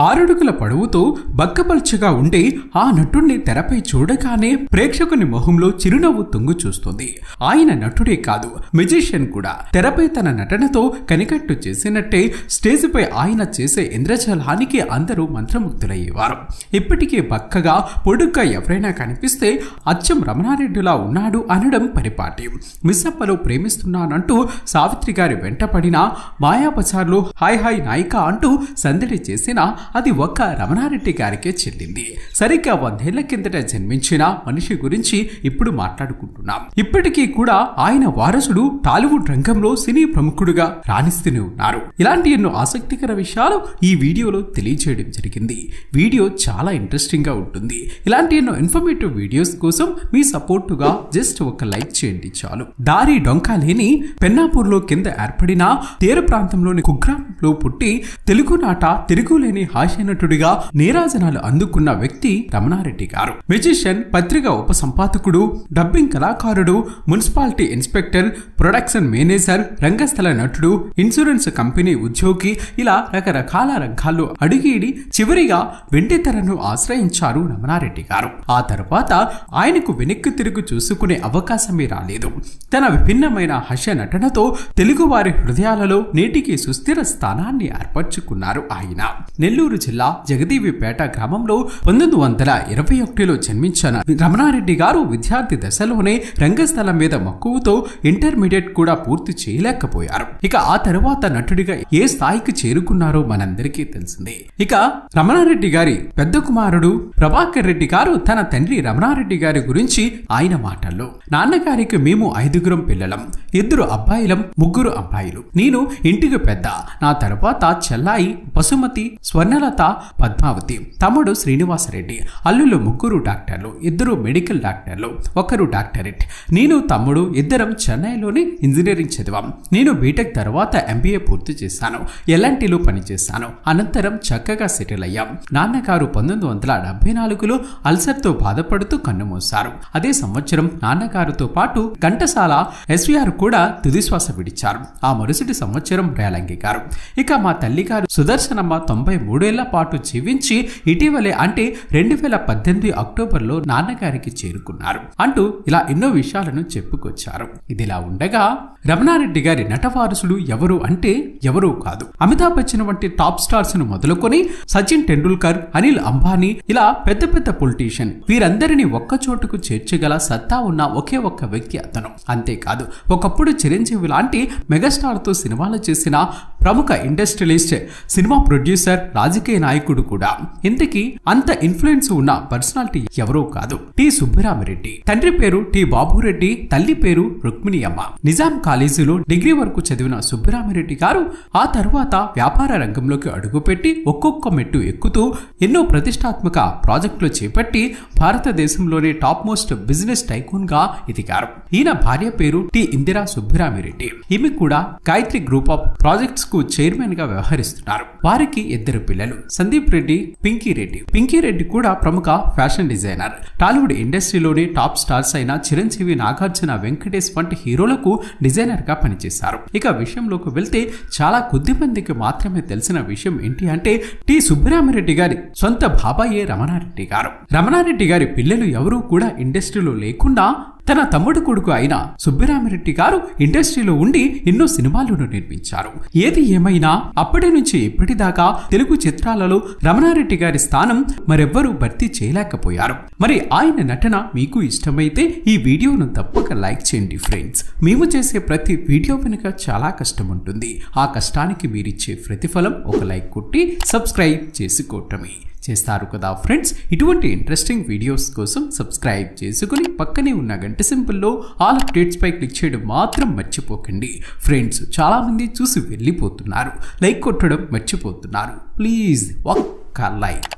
ఆరడుగుల పొడవుతో బక్కపల్చగా ఉండే ఆ నటుణ్ణి తెరపై చూడగానే ప్రేక్షకుని మొహంలో చిరునవ్వు తొంగు చూస్తుంది. ఆయన నటుడే కాదు మెజిషియన్ కూడా. తెరపై తన నటనతో కనికట్టు చేసినట్టే స్టేజ్పై ఆయన చేసే ఇంద్రజాలానికి అందరూ మంత్రముగ్ధులయ్యేవారు. ఇప్పటికీ బక్కగా పొడుగ్గా ఎవరైనా కనిపిస్తే అచ్చం రమణారెడ్డిలా ఉన్నాడు అనడం పరిపాటి. మిస్సప్పలో ప్రేమిస్తున్నానంటూ సావిత్రి గారి వెంటపడిన మాయాబజార్లో హాయ్ హాయ్ నాయిక అంటూ సందడి చేసిన అది ఒక్క రమణారెడ్డి గారికే చెల్లింది సరిగ్గా వందేళ్ళ కిందట జన్మించిన మనిషి గురించి ఇప్పుడు మాట్లాడుకుంటున్నాం. ఇప్పటికీ కూడా ఆయన వారసుడు టాలీవుడ్ రంగంలో సినీ ప్రముఖుడుగా రాణిస్తూనే ఉన్నారు. ఇలాంటి ఎన్నో ఆసక్తికర విషయాలు ఈ వీడియోలో తెలియజేయడం జరిగింది. వీడియో చాలా ఇంట్రెస్టింగ్గా ఉంటుంది. ఇలాంటి ఎన్నో ఇన్ఫర్మేటివ్ వీడియోస్ కోసం మీ సపోర్టుగా జస్ట్ ఒక లైక్ చేయండి చాలు. దారి డొంకా లేని పెన్నాపూర్లో కింద ఏర్పడిన తీర ప్రాంతంలోని కుగ్రామంలో పుట్టి తెలుగు నాట తిరుగులేని హాస్యనటుడిగా నీరాజనాలు అందుకున్న వ్యక్తి రమణారెడ్డి గారు. మెజిషియన్ పత్రిక ఉపసంపాదకుడు డబ్బింగ్ కళాకారుడు మున్సిపాలిటీ ఇన్స్పెక్టర్ ప్రొడక్షన్ మేనేజర్ రంగస్థల నటుడు ఇన్సూరెన్స్ కంపెనీ ఉద్యోగి ఇలా రకరకాల రంగాల్లో అడిగిడి చివరిగా వెండితెరను ఆశ్రయించారు రమణారెడ్డి గారు. ఆ తర్వాత ఆయనకు వెనక్కి తిరిగి చూసుకునే అవకాశమే రాలేదు. తన విభిన్నమైన హర్ష నటనతో తెలుగువారి హృదయాలలో నేటికి సుస్థిర స్థానాన్ని ఏర్పరచుకున్నారు ఆయన. నెల్లూరు జిల్లా జగదీవిపేట గ్రామంలో పంతొమ్మిది వందల ఇరవై ఒకటిలో జన్మించిన రమణారెడ్డి గారు విద్యార్థి దశలోనే రంగస్థలం మీద మక్కువతో ఇంటర్మీడియట్ కూడా పూర్తి చేయలేకపోయారు. ఇక ఆ తర్వాత నటుడిగా ఏ స్థాయికి చేరుకున్నారో మనందరికీ తెలిసిందే. ఇక రమణారెడ్డి గారి పెద్ద కుమారుడు ప్రభాకర్ రెడ్డి గారు తన తండ్రి రమణారెడ్డి గారి గురించి ఆయన మాటల్లో నాన్నగారికి మేము ఐదుగురం పిల్లలం ఇద్దరు అబ్బాయిలం ముగ్గురు అబ్బాయిలు. నేను ఇంటికి పెద్ద నా తర్వాత చెల్లాయి పశుమతి వర్ణలత పద్మావతి తమ్ముడు శ్రీనివాసరెడ్డి అల్లులు ముగ్గురు డాక్టర్లు ఇద్దరు మెడికల్ డాక్టర్లు ఒకరు డాక్టరేట్. నేను తమ్ముడు ఇద్దరం చెన్నైలోని ఇంజనీరింగ్ చదివాం. నేను బీటెక్ తర్వాత ఎంబీఏ పూర్తి చేశాను. ఎల్ఎన్టీలో పనిచేశాను. అనంతరం చక్కగా సెటిల్ అయ్యాం. నాన్నగారు పంతొమ్మిది వందల డెబ్బై నాలుగులో అల్సర్తో బాధపడుతూ కన్నుమూశారు అదే సంవత్సరం నాన్నగారితో పాటు ఘంటసాల ఎస్వీఆర్ కూడా తుదిశ్వాస విడిచారు. ఆ మరుసటి సంవత్సరం రేలంగి గారు. ఇక మా తల్లిగారు సుదర్శనమ్మ తొంభై మూడు మూడేళ్ళ పాటు జీవించి ఇటీవలే అంటే రెండు వేల పద్దెనిమిది అక్టోబర్లో నాన్నగారికి చేరుకున్నారు. అంటూ ఇలా ఎన్నో విషయాలను చెప్పుకొచ్చారు. ఇదిలా ఉండగా రమణారెడ్డి గారి నటవారసుడు ఎవరు అంటే ఎవరూ కాదు. అమితాబ్ బచ్చన్ వంటి టాప్ స్టార్స్ను మొదలుకొని సచిన్ టెండూల్కర్ అనిల్ అంబానీ ఇలా పెద్ద పెద్ద పొలిటీషియన్ వీరందరినీ ఒక్క చోటుకు చేర్చగల సత్తా ఉన్న ఒకే ఒక్క వ్యక్తి అతను. అంతేకాదు ఒకప్పుడు చిరంజీవి లాంటి మెగాస్టార్తో సినిమాలు చేసిన ప్రముఖ ఇండస్ట్రియలిస్ట్ సినిమా ప్రొడ్యూసర్ రాజకీయ నాయకుడు కూడా. ఇంతకీ అంత ఇన్ఫ్లుయెన్స్ ఉన్న పర్సనాలిటీ ఎవరో కాదు. టి సుబ్బరామిరెడ్డి. తండ్రి పేరు టి బాబురెడ్డి తల్లి పేరు రుక్మిణి అమ్మ. నిజాం కాలేజీలో డిగ్రీ వరకు చదివిన సుబ్బరామిరెడ్డి గారు ఆ తర్వాత వ్యాపార రంగంలోకి అడుగుపెట్టి ఒక్కొక్క మెట్టు ఎక్కుతూ ఎన్నో ప్రతిష్టాత్మక ప్రాజెక్టులు చేపట్టి భారతదేశంలోనే టాప్ మోస్ట్ బిజినెస్ టైకూన్గా ఎదిగారు. ఈయన భార్య పేరు టి ఇందిరా సుబ్బరామిరెడ్డి. ఈమె కూడా గాయత్రి గ్రూప్ ఆఫ్ ప్రాజెక్ట్స్కు చైర్మన్గా వ్యవహరిస్తున్నారు. వారికి ఇద్దరు పిల్లలు. సందీప్ రెడ్డి పింకీ రెడ్డి. పింకీ రెడ్డి కూడా ప్రముఖ ఫ్యాషన్ డిజైనర్. టాలీవుడ్ ఇండస్ట్రీలోని టాప్ స్టార్స్ అయిన చిరంజీవి నాగార్జున వెంకటేష్ వంటి హీరోలకు డిజైనర్గా పనిచేశారు. ఇక విషయంలోకి వెళ్తే చాలా కొద్ది మందికి మాత్రమే తెలిసిన విషయం ఏంటి అంటే టి సుబ్బరామిరెడ్డి గారి సొంత బాబాయే రమణారెడ్డి గారు. రమణారెడ్డి గారి పిల్లలు ఎవరూ కూడా ఇండస్ట్రీలో లేకుండా తన తమ్ముడు కొడుకు అయిన సుబ్బరామిరెడ్డి గారు ఇండస్ట్రీలో ఉండి ఎన్నో సినిమాలను నిర్మించారు. ఏది ఏమైనా అప్పటి నుంచి ఇప్పటిదాకా తెలుగు చిత్రాలలో రమణారెడ్డి గారి స్థానం మరెవ్వరూ భర్తీ చేయలేకపోయారు. మరి ఆయన నటన మీకు ఇష్టమైతే ఈ వీడియోను తప్పక లైక్ చేయండి ఫ్రెండ్స్. మేము చేసే ప్రతి వీడియో వెనుక చాలా కష్టం ఉంటుంది. ఆ కష్టానికి మీరిచ్చే ప్రతిఫలం ఒక లైక్ కొట్టి సబ్స్క్రైబ్ చేసుకోవటమే. చేస్తారు కదా ఫ్రెండ్స్ ఇటువంటి ఇంట్రెస్టింగ్ వీడియోస్ కోసం సబ్స్క్రైబ్ చేసుకుని పక్కనే ఉన్న గంట సింపుల్లో ఆల్ అప్డేట్స్పై క్లిక్ చేయడం మాత్రం మర్చిపోకండి. ఫ్రెండ్స్ చాలామంది చూసి వెళ్ళిపోతున్నారు. లైక్ కొట్టడం మర్చిపోతున్నారు. ప్లీజ్ ఒక్క లైక్